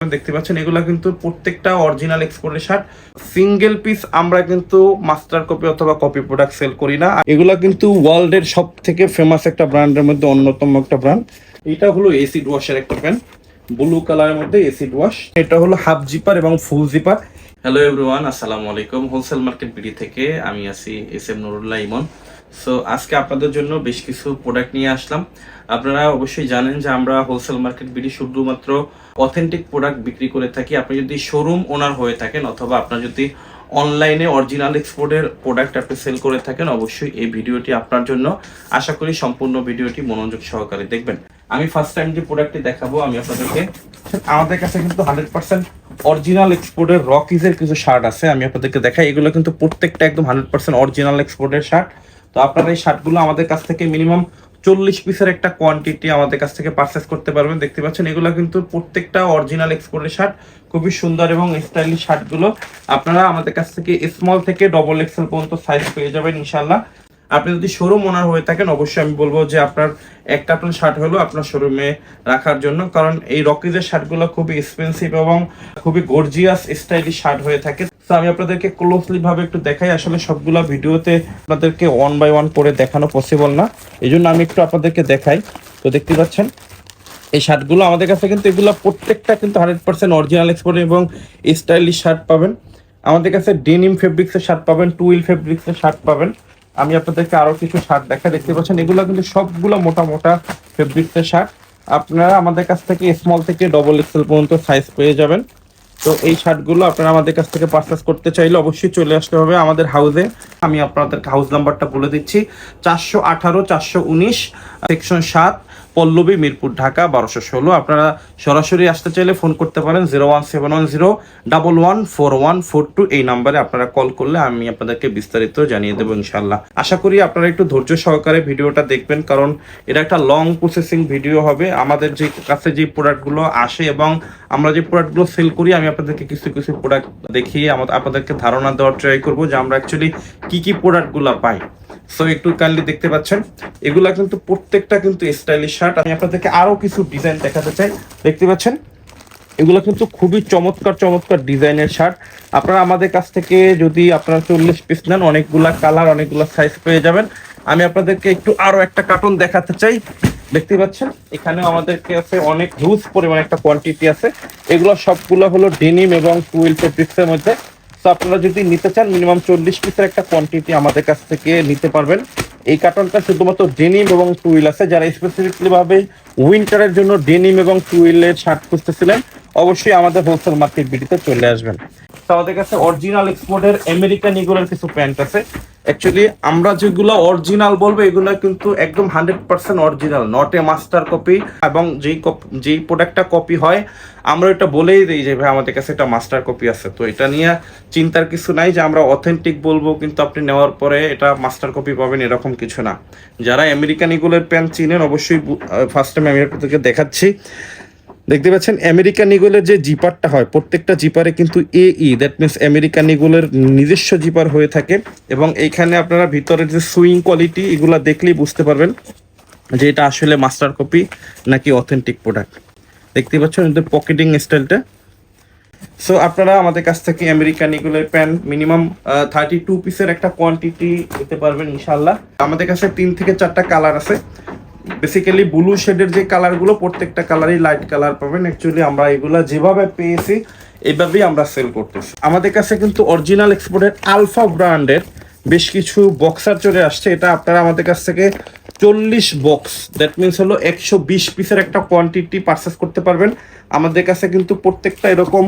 দেখতে পাচ্ছেন, এগুলা কিন্তু প্রত্যেকটা অরিজিনাল এক্সপোর্টের শার্ট সিঙ্গেল পিস আমরা কিন্তু মাস্টার কপি অথবা কপি প্রোডাক্ট সেল করি না। এগুলা কিন্তু ওয়ার্ল্ড এর সব থেকে ফেমাস একটা ব্র্যান্ডের মধ্যে অন্যতম একটা ব্র্যান্ড এটা হলো এসিড ওয়াশের একটা প্যান্ট ব্লু কালারের মধ্যে এসিড ওয়াশ এটা হলো হাফ জিপার এবং ফুল জিপার হ্যালো এভরিওয়ান আসসালামু আলাইকুম হোলসেল মার্কেট বিডি থেকে আমি আছি S M Nurullah Emon so আজকে আপনাদের জন্য বেশ কিছু প্রোডাক্ট নিয়ে আসলাম। আপনারা অবশ্যই জানেন যে আমরা হোলসেল মার্কেট বিডি শুধুমাত্র অথেন্টিক প্রোডাক্ট বিক্রি করে থাকি। আপনি যদি শোরুম ওনার হয়ে থাকেন অথবা আপনার যদি অনলাইনে অরিজিনাল এক্সপোর্টের প্রোডাক্ট আপনি সেল করে থাকেন, অবশ্যই এই ভিডিওটি আপনার জন্য। আশা করি সম্পূর্ণ ভিডিওটি মনোযোগ সহকারে দেখবেন। আমি ফার্স্ট টাইম যে প্রোডাক্টটি দেখাবো, আমি আপনাদেরকে আমাদের কাছে কিন্তু হান্ড্রেড পার্সেন্ট অরিজিনাল এক্সপোর্টের রকিজের কিছু শার্ট আছে, আমি আপনাদেরকে দেখাই। এগুলো কিন্তু প্রত্যেকটা একদম হান্ড্রেড পার্সেন্ট অরিজিনাল এক্সপোর্টের শার্ট তো আপনারা এই শার্টগুলো আমাদের কাছ থেকে মিনিমাম চল্লিশ পিসের একটা কোয়ান্টিটি আমাদের কাছ থেকে পারচেস করতে পারবেন। দেখতে পাচ্ছেন, এগুলো কিন্তু প্রত্যেকটা অরিজিনাল এক্সপোর্টের শার্ট খুবই সুন্দর এবং স্টাইলিশ শার্টগুলো আপনারা আমাদের কাছ থেকে স্মল থেকে ডবল এক্সেল পর্যন্ত সাইজ পেয়ে যাবেন ইনশাল্লাহ আপনি যদি শোরুম ওনার হয়ে থাকেন, অবশ্যই আমি বলব যে আপনার এক কার্টন শার্ট হলো আপনার শোরুমে রাখার জন্য। কারণ এই রকিজের শার্টগুলো খুবই এক্সপেন্সিভ এবং খুবই গর্জিয়াস স্টাইলিশ শার্ট হয়ে থাকে। তো আমি আপনাদেরকে ক্লোজলি ভাবে একটু দেখাই। আসলে সবগুলা ভিডিওতে আপনাদেরকে ওয়ান বাই ওয়ান করে দেখানো পসিবল না। এই জন্য আমি একটু আপনাদেরকে দেখাই। তো দেখতে পাচ্ছেন, এই শার্টগুলো আমাদের কাছে কিন্তু এগুলো প্রত্যেকটা কিন্তু হান্ড্রেড পার্সেন্ট অরিজিনাল এক্সপোর্ট এবং স্টাইলিশ শার্ট পাবেন। আমাদের কাছে ডেনিম ফেব্রিক্সের শার্ট পাবেন টুইল ফেব্রিক্সের শার্ট পাবেন। আমি আপনাদেরকে আরও কিছু শার্ট দেখা দেখতে পাচ্ছেন, এগুলো কিন্তু সবগুলো মোটা মোটা ফেব্রিক্সের শার্ট। আপনারা আমাদের কাছ থেকে স্মল থেকে ডবল এক্সেল পর্যন্ত সাইজ পেয়ে যাবেন। তো এই শার্টগুলো আপনারা আমাদের কাছ থেকে পারচেস করতে চাইলে অবশ্যই চলে আসতে হবে আমাদের হাউসে আমি আপনাদেরকে হাউস নাম্বারটা বলে দিচ্ছি, চারশো আঠারো, চারশো উনিশ সেকশন সাত, পল্লবী, মিরপুর, ঢাকা, বারোশো ষোলো। আপনারা সরাসরি আসতে চাইলে ফোন করতে পারেন zero one seven one zero double one four one four two এই নাম্বারে আপনারা কল করলে আমি আপনাদেরকে বিস্তারিত জানিয়ে দেবো ইনশাল্লাহ আশা করি আপনারা একটু ধৈর্য সহকারে ভিডিওটা দেখবেন, কারণ এটা একটা লং প্রসেসিং ভিডিও হবে। আমাদের যে কাছে যে প্রোডাক্টগুলো আসে এবং আমরা যে প্রোডাক্টগুলো সেল করি, আমি আপনাদেরকে কিছু কিছু প্রোডাক্ট দেখিয়ে আমাদের আপনাদেরকে ধারণা দেওয়ার ট্রাই করব যে আমরা অ্যাকচুয়ালি কি কি প্রোডাক্টগুলো পাই। সো একটু কাইন্ডলি দেখতে পাচ্ছেন। এগুলা কিন্তু প্রত্যেকটা কিন্তু স্টাইলিশ শার্ট আমি আপনাদেরকে আরও কিছু ডিজাইন দেখাতে চাই। দেখতে পাচ্ছেন? এগুলো কিন্তু খুবই চমৎকার চমৎকার ডিজাইনের শার্ট আপনারা আমাদের কাছ থেকে যদি আপনারা চল্লিশ পিস নেন, অনেকগুলা কালার অনেকগুলা সাইজ পেয়ে যাবেন। আমি আপনাদেরকে একটু আরও একটা কার্টুন দেখাতে চাই। দেখতে পাচ্ছেন? এখানে আমাদের কাছে অনেক হিউজ পরিমাণে একটা কোয়ান্টিটি আছে। এগুলো সবগুলো হলো ডেনিম এবং টুইল ফেব্রিক্সের মধ্যে। তো আপনারা যদি নিতে চান মিনিমাম চল্লিশ পিসের একটা কোয়ান্টিটি আমাদের কাছ থেকে নিতে পারবেন। এই কার্টনটা শুধুমাত্র ডেনিম এবং টুইল আছে। যারা স্পেসিফিকলি ভাবে উইন্টারের জন্য ডেনিম এবং টুইলের শার্ট খুঁজতেছিলেন, অবশ্যই আমাদের হোলসেল মার্কেট বিটিতে চলে আসবেন। তো আমাদের কাছে অরিজিনাল এক্সপোর্টের আমেরিকান ইগুলোর কিছু প্যান্ট আছে। অ্যাকচুয়ালি আমরা যেগুলো অরিজিনাল বলব, এগুলো কিন্তু একদম hundred percent original not a master copy এবং যেই যেই প্রোডাক্টটা কপি হয়, আমরা এটা বলেই দিই যে, ভাই, আমাদের কাছে একটা মাস্টার কপি আছে। তো এটা নিয়ে চিন্তার কিছু নাই যে, আমরা অথেন্টিক বলব, কিন্তু আপনি নেওয়ার পরে এটা মাস্টার কপি পাবেন এরকম কিছু না। যারা আমেরিকান ইগুলের প্যান্ট চিনেন, অবশ্যই ফার্স্ট টাইম আমি আপনাদেরকে দেখাচ্ছি। দেখতে পাচ্ছেন আমেরিকান ইগলের যে জিপারটা হয়, প্রত্যেকটা জিপারে কিন্তু A E that means American ইগলের নিজস্ব জিপার হয়ে থাকে। এবং এইখানে আপনারা ভিতরের যে সুইং কোয়ালিটি, এগুলা দেখলেই বুঝতে পারবেন যে এটা আসলে মাস্টার কপি নাকি অথেন্টিক প্রোডাক্ট। দেখতে পাচ্ছেন এদের পকেটিং স্টাইলটা। সো আপনারা আমাদের কাছ থেকে আমেরিকান ইগুলের প্যান্ট মিনিমাম থার্টি টু পিসের একটা কোয়ান্টিটি দিতে পারবেন ইনশাল্লাহ আমাদের কাছে তিন থেকে চারটা কালার আছে। বেসিক্যালি ব্লু শেডের যে কালারগুলো প্রত্যেকটা কালারই লাইট কালার পাবেন। অ্যাকচুয়ালি আমরা এগুলো যেভাবে পেয়েছি এইভাবেই আমরা সেল করতেছি। আমাদের কাছে কিন্তু অরিজিনাল এক্সপোর্টের আলফা ব্র্যান্ডের বেশ কিছু বক্সার চলে আসছে। এটা আপনারা আমাদের কাছ থেকে চল্লিশ বক্স দ্যাট মিনস হলো একশো বিশ পিসের একটা কোয়ান্টিটি পারচেস করতে পারবেন। আমাদের কাছে কিন্তু প্রত্যেকটা এরকম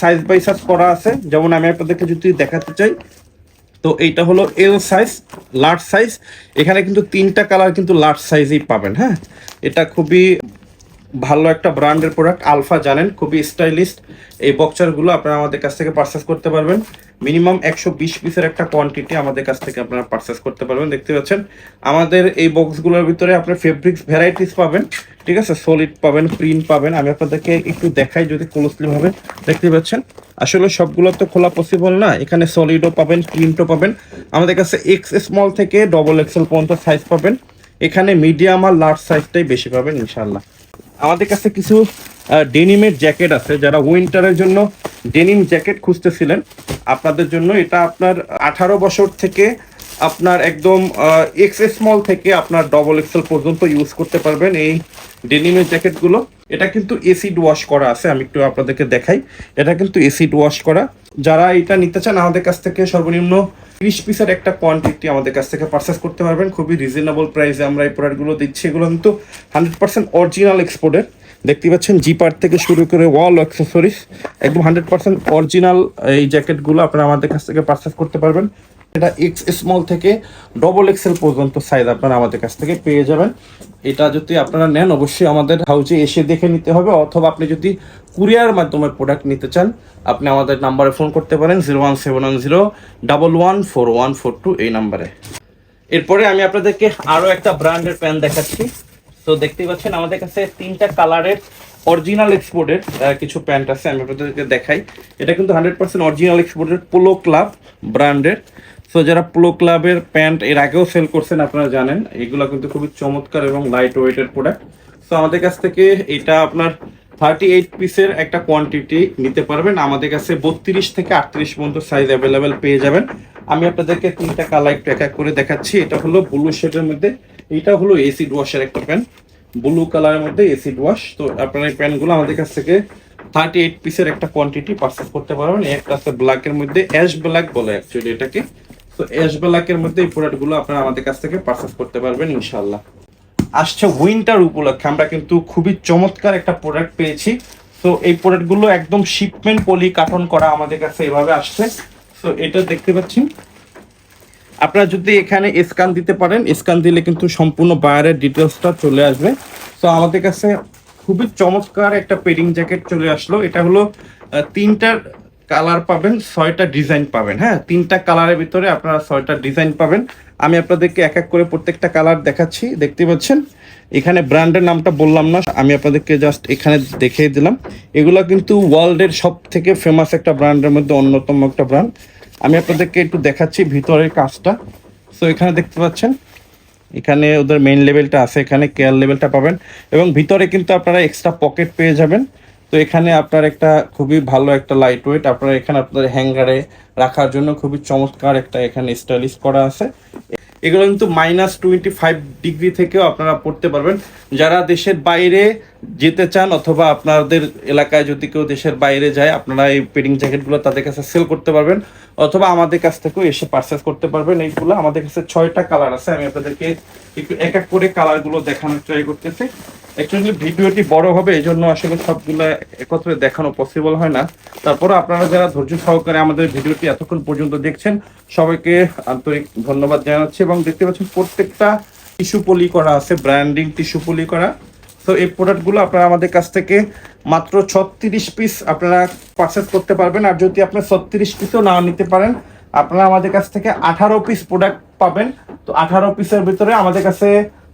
সাইজ বাই সাইজ করা আছে। যেমন আমি আপনাদেরকে যদি দেখাতে চাই তো এইটা হলো এল সাইজ লার্জ সাইজ এখানে কিন্তু তিনটা কালার কিন্তু লার্জ সাইজেই পাবেন হ্যাঁ? এটা খুবই ভালো একটা ব্র্যান্ডের প্রোডাক্ট আলফা জানেন, খুবই স্টাইলিস্ট এই বক্সারগুলো আপনারা আমাদের কাছ থেকে পারচেস করতে পারবেন। মিনিমাম একশো বিশ পিসের একটা কোয়ান্টিটি আমাদের কাছ থেকে আপনারা পারচেস করতে পারবেন, দেখতে পাচ্ছেন? আমাদের এই বক্সগুলোর ভিতরে আপনার ফেব্রিক্স ভ্যারাইটিস পাবেন। ঠিক আছে? সলিড পাবেন প্রিন্ট পাবেন। আমি আপনাদেরকে একটু দেখাই যদি ক্লোজলি ভাবে দেখতে পাচ্ছেন? আসলে সবগুলো তো খোলা পসিবল না। এখানে সলিডও পাবেন প্রিন্টও পাবেন। আমাদের কাছে এক্স স্মল থেকে ডবল এক্সেল পর্যন্ত সাইজ পাবেন। এখানে মিডিয়াম আর লার্জ সাইজটাই বেশি পাবেন ইনশাল্লাহ আমাদের কাছে কিছু ডেনিমের জ্যাকেট আছে। যারা উইন্টারের জন্য ডেনিম জ্যাকেট খুঁজতেছিলেন, আপনাদের জন্য এটা আপনার আঠারো বছর থেকে আপনার একদম এক্স স্মল থেকে আপনার ডবল এক্সেল পর্যন্ত ইউজ করতে পারবেন এই ডেনিমের জ্যাকেটগুলো এটা কিন্তু এসিড ওয়াশ করা আছে, আমি একটু আপনাদেরকে দেখাই। এটা কিন্তু এসিড ওয়াশ করা। যারা এটা নিতে চান, আমাদের কাছ থেকে সর্বনিম্ন ত্রিশ পিসের একটা কোয়ান্টিটি আমাদের কাছ থেকে পারচেস করতে পারবেন। খুবই রিজনেবল প্রাইসে আমরা এই প্রোডাক্টগুলো দিচ্ছি। এগুলো কিন্তু হান্ড্রেড পার্সেন্ট অরিজিনাল এক্সপোর্টের দেখতে পাচ্ছেন জিপার থেকে শুরু করে ওয়াল অ্যাক্সেসরিজ একদম হান্ড্রেড পার্সেন্ট অরিজিনাল এই জ্যাকেটগুলো আপনারা আমাদের কাছ থেকে পারচেস করতে পারবেন। এটা এক্স স্মল থেকে ডবল এক্সেল পর্যন্ত সাইজ আপনারা আমাদের কাছ থেকে পেয়ে যাবেন। এটা যদি আপনারা নেন, অবশ্যই আমাদের হাউজে এসে দেখে নিতে হবে, অথবা আপনি যদি কুরিয়ার মাধ্যমে প্রোডাক্ট নিতে চান, আপনি আমাদের নাম্বারে ফোন করতে পারেন zero one seven one zero double one four one four two এই নাম্বারে এরপরে আমি আপনাদেরকে আরও একটা ব্র্যান্ডের প্যান দেখাচ্ছি। তো দেখতেই পাচ্ছেন, আমাদের কাছে তিনটা কালারের অরিজিনাল এক্সপোর্টের কিছু প্যান্ট আছে, আমি আপনাদেরকে দেখাই। এটা কিন্তু হান্ড্রেড পার্সেন্ট অরিজিনাল এক্সপোর্টের পোলো ক্লাব ব্র্যান্ডের সো যারা পোলো ক্লাবের প্যান্ট এর আগেও সেল করছেন, আপনারা জানেন, এগুলো কিন্তু খুবই চমৎকার এবং লাইট ওয়েটের প্রোডাক্ট সো আমাদের কাছ থেকে এটা আপনার থার্টি এইট পিসের একটা কোয়ান্টিটি নিতে পারবেন। আমাদের কাছে বত্রিশ থেকে আটত্রিশ পর্যন্ত সাইজ অ্যাভেলেবেল পেয়ে যাবেন। আমি আপনাদেরকে তিনটা কালার একটু এক এক করে দেখাচ্ছি। এটা হলো ব্লু শেডের মধ্যে, এটা হলো এসিড ওয়াশের একটা প্যান্ট ব্লু কালারের মধ্যে এসিড ওয়াশ তো, আপনার এই প্যান্টগুলো আমাদের কাছ থেকে থার্টি এইট পিসের একটা কোয়ান্টিটি পারচেস করতে পারবেন। একটা আছে ব্ল্যাকের মধ্যে অ্যাশ ব্ল্যাক বলে অ্যাকচুয়ালি এটাকে। তো অ্যাশ ব্ল্যাকের মধ্যে এই প্রোডাক্টগুলো আপনারা আমাদের কাছ থেকে পারচেস করতে পারবেন ইনশাল্লাহ আসছে উইন্টার উপলক্ষে। আমরা কিন্তু খুবই চমৎকার একটা প্রোডাক্ট পেয়েছি। তো এই প্রোডাক্টগুলো একদম শিপমেন্ট পলি কার্টন করা আমাদের কাছে এভাবে আসছে। তো এটা দেখতে পাচ্ছেন। আপনারা যদি এখানে স্ক্যান দিতে পারেন স্ক্যান দিলে কিন্তু সম্পূর্ণ বায়ারের ডিটেলসটা চলে আসবে। তো আমাদের কাছে খুবই চমৎকার একটা পেডিং জ্যাকেট চলে আসলো। এটা হলো তিনটার কালার পাবেন, ছয়টা ডিজাইন পাবেন হ্যাঁ? তিনটা কালারের ভিতরে আপনারা ছয়টা ডিজাইন পাবেন। আমি আপনাদেরকে এক এক করে প্রত্যেকটা কালার দেখাচ্ছি, দেখতে পাচ্ছেন? এখানে ব্র্যান্ডের নামটা বললাম না, আমি আপনাদেরকে জাস্ট এখানে দেখিয়ে দিলাম। এগুলো কিন্তু ওয়ার্ল্ডের সব থেকে ফেমাস একটা ব্র্যান্ডের মধ্যে অন্যতম একটা ব্র্যান্ড। আমি আপনাদেরকে একটু দেখাচ্ছি ভিতরের কাজটা। সো এখানে দেখতে পাচ্ছেন? এখানে ওদের মেইন লেভেলটা আছে, এখানে কেয়ার লেভেলটা পাবেন। এবং ভিতরে কিন্তু আপনারা এক্সট্রা পকেট পেয়ে যাবেন। তো এখানে আপনার একটা খুবই ভালো একটা লাইট ওয়েট আপনার এখানে আপনাদের হ্যাঙ্গারে রাখার জন্য খুবই চমৎকার একটা এখানে স্টাইলিশ করা আছে। এগুলো কিন্তু মাইনাস টোয়েন্টি ফাইভ ডিগ্রি থেকেও আপনারা পড়তে পারবেন। যারা দেশের বাইরে যেতে চান অথবা আপনাদের এলাকায় যদি কেউ দেশের বাইরে যায়, আপনারা এই পেডিং জ্যাকেটগুলো তাদের কাছে সেল করতে পারবেন অথবা আমাদের কাছ থেকেও এসে পারচেস করতে পারবেন। এইগুলো আমাদের কাছে ছয়টা কালার আছে। আমি আপনাদেরকে একটু এক এক করে কালারগুলো দেখানোর ট্রাই করতেছি। অ্যাকচুয়ালি ভিডিওটি বড় হবে এই জন্য আসলে সবগুলো একত্রে দেখানো পসিবল হয় না। তারপরে আপনারা যারা ধৈর্য সহকারে আমাদের ভিডিওটি এতক্ষণ পর্যন্ত দেখছেন, সবাইকে আন্তরিক ধন্যবাদ জানাচ্ছি। এবং দেখতে পাচ্ছেন প্রত্যেকটা টিস্যু পলি করা আছে ব্র্যান্ডিং টিস্যু পলি করা। তো এই প্রোডাক্টগুলো আপনারা আমাদের কাছ থেকে মাত্র ছত্রিশ পিস আপনারা পারচেস করতে পারবেন। আর যদি আপনি ছত্রিশ পিসও না নিতে পারেন, আপনারা আমাদের কাছ থেকে আঠারো পিস প্রোডাক্ট পাবেন। তো আঠারো পিসের ভিতরে আমাদের কাছে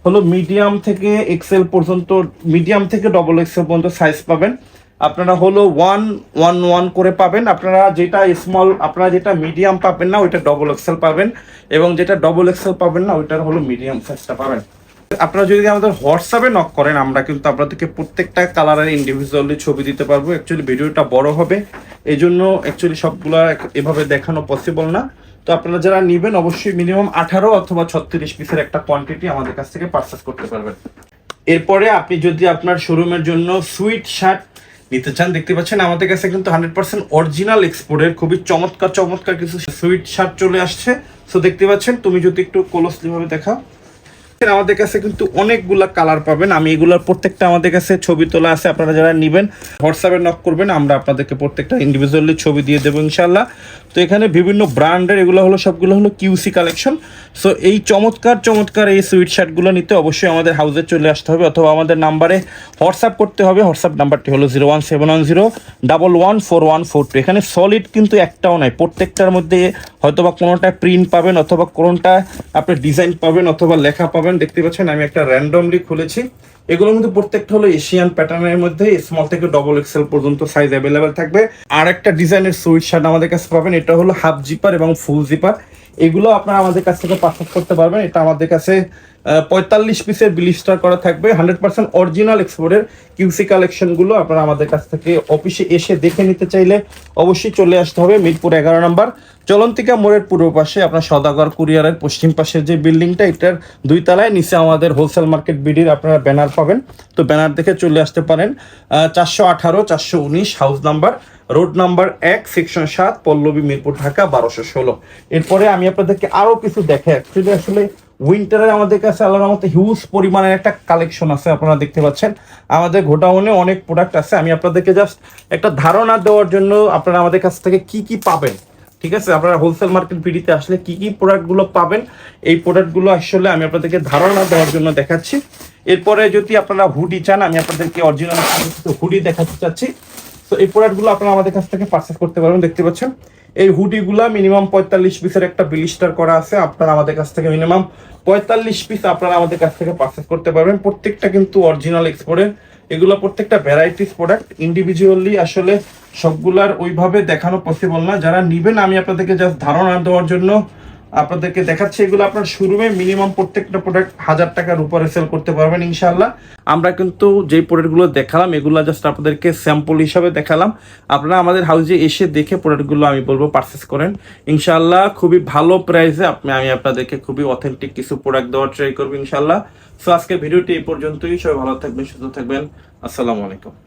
হলো মিডিয়াম থেকে এক্সেল পর্যন্ত মিডিয়াম থেকে ডবল এক্সেল পর্যন্ত সাইজ পাবেন। আপনারা হলো ওয়ান ওয়ান ওয়ান করে পাবেন। আপনারা যেটা স্মল আপনারা যেটা মিডিয়াম পাবেন না, ওইটা ডবল এক্সেল পাবেন। এবং যেটা ডবল এক্সেল পাবেন না, ওইটার হলো মিডিয়াম সাইজটা পাবেন। আপনারা যদি আমাদের হোয়াটসঅ্যাপে নক করেন, আমরা কিন্তু আপনাদেরকে প্রত্যেকটা কালারের ইন্ডিভিজুয়ালি ছবি দিতে পারব। অ্যাকচুয়ালি ভিডিওটা বড় হবে। এই জন্য অ্যাকচুয়ালি সবগুলো এভাবে দেখানো পসিবল না। তো আপনারা যারা নেবেন, অবশ্যই মিনিমাম আঠারো অথবা ছত্রিশ পিসের একটা কোয়ান্টিটি আমাদের কাছ থেকে পারচেস করতে পারবেন। এরপরে আপনি যদি আপনার শোরুমের জন্য সুইট শার্ট নিতে চান, দেখতে পাচ্ছেন আমাদের কাছে কিন্তু হান্ড্রেড পার্সেন্ট অরিজিনাল এক্সপোর্টের খুবই চমৎকার চমৎকার কিছু সুইট শার্ট চলে আসছে। সো দেখতে পাচ্ছেন, তুমি যদি একটু ক্লোজলি ভাবে দেখাও। আমাদের কাছে কিন্তু অনেকগুলা কালার পাবেন। আমি এগুলোর প্রত্যেকটা আমাদের কাছে ছবি তোলা আছে, আপনারা যারা নেবেন হোয়াটসঅ্যাপে নক করবেন, আমরা আপনাদেরকে প্রত্যেকটা ইন্ডিভিজুয়ালি ছবি দিয়ে দেবো ইনশাল্লাহ তো এখানে বিভিন্ন ব্র্যান্ডের এগুলো হলো, সবগুলো হলো কিউসি কালেকশন সো এই চমৎকার চমৎকার এই সুইট শার্টগুলো নিতে অবশ্যই আমাদের হাউসে চলে আসতে হবে, অথবা আমাদের নাম্বারে হোয়াটসঅ্যাপ করতে হবে। হোয়াটসঅ্যাপ নাম্বারটি হলো zero one seven one zero double one four one four two এখানে সলিড কিন্তু একটাও নাই, প্রত্যেকটার মধ্যে হয়তোবা কোনোটা প্রিন্ট পাবেন, অথবা কোনোটা আপনি ডিজাইন পাবেন, অথবা লেখা পাবেন। দেখতে পাচ্ছেন, আমি একটা র্যান্ডমলি খুলেছি। এগুলো কিন্তু প্রত্যেকটা হলো এশিয়ান প্যাটার্নের মধ্যে স্মল থেকে ডবল এক্সেল পর্যন্ত সাইজ অ্যাভেলেবেল থাকবে। আর একটা ডিজাইনের সুইট শার্ট আমাদের কাছে পাবেন, এটা হলো হাফ জিপার এবং ফুল জিপার এগুলো আপনারা আমাদের কাছ থেকে পারচেস করতে পারবেন, এটা আমাদের কাছে পঁয়তাল্লিশ পিসের বিলিস্টার করা থাকবে। হান্ড্রেড পার্সেন্ট অরিজিনাল এক্সপোর্টের কিউসি কালেকশনগুলো আপনারা আমাদের কাছ থেকে অফিসে এসে দেখে নিতে চাইলে অবশ্যই চলে আসতে হবে মিরপুর এগারো নম্বর। চলন্তিকা মোড়ের পূর্ব পাশে আপনার সদাগর কুরিয়ারের পশ্চিম পাশের যে বিল্ডিংটা, এটার দুই তলায় নিচে আমাদের হোলসেল মার্কেট বিডির আপনারা ব্যানার পাবেন। তো ব্যানার দেখে চলে আসতে পারেন। চারশো আঠারো, চারশো উনিশ হাউস নাম্বার রোড নাম্বার এক, সেকশন সাত, পল্লবী, মিরপুর, ঢাকা, বারোশো ষোলো। এরপরে আমি আপনাদেরকে আরও কিছু দেখে অ্যাকচুয়ালি আসলে উইন্টারের আমাদের কাছে আল্লাহর মতো হিউজ পরিমাণের একটা কালেকশন আছে, আপনারা দেখতে পাচ্ছেন। আমাদের গোডাউনে অনেক প্রোডাক্ট আছে। আমি আপনাদেরকে জাস্ট একটা ধারণা দেওয়ার জন্য আপনারা আমাদের কাছ থেকে কি কি পাবেন। ঠিক আছে? আপনারা হোলসেল মার্কেট ভিডিতে আসলে কি কি প্রোডাক্টগুলো পাবেন, এই প্রোডাক্টগুলো আসলে আমি আপনাদেরকে ধারণা দেওয়ার জন্য দেখাচ্ছি। এরপরে যদি আপনারা হুডি চান, আমি আপনাদেরকে অরিজিনাল হুডি দেখাতে চাচ্ছি। তো এই প্রোডাক্টগুলো আপনারা আমাদের কাছ থেকে পারচেস করতে পারবেন, দেখতে পাচ্ছেন। এই হুডিগুলা মিনিমাম পঁয়তাল্লিশ পিসের একটা বিলিস্টার করা আছে, আপনারা আমাদের কাছ থেকে মিনিমাম পঁয়তাল্লিশ পিস আপনারা আমাদের কাছ থেকে পারচেস করতে পারবেন। প্রত্যেকটা কিন্তু অরিজিনাল এক্সপোর্টের এগুলো প্রত্যেকটা ভ্যারাইটিস প্রোডাক্ট ইন্ডিভিজুয়ালি আসলে সবগুলার ওইভাবে দেখানো পসিবল না। যারা নিবেন, আমি আপনাদেরকে জাস্ট ধারণা দেওয়ার জন্য আপনাদেরকে দেখাচ্ছি, এগুলো আপনার শোরুমে মিনিমাম প্রত্যেকটা প্রোডাক্ট হাজার টাকার উপরে সেল করতে পারবেন ইনশাল্লাহ আমরা কিন্তু যেই প্রোডাক্টগুলো দেখালাম, এগুলো জাস্ট আপনাদেরকে স্যাম্পল হিসাবে দেখালাম। আপনারা আমাদের হাউসে এসে দেখে প্রোডাক্টগুলো আমি বলব পারচেস করেন। ইনশাল্লাহ খুবই ভালো প্রাইসে আপনি আমি আপনাদেরকে খুবই অথেন্টিক কিছু প্রোডাক্ট দেওয়ার ট্রাই করব ইনশাল্লাহ সো আজকে ভিডিওটি এই পর্যন্তই। সবাই ভালো থাকবেন, সুস্থ থাকবেন। আসসালামু আলাইকুম।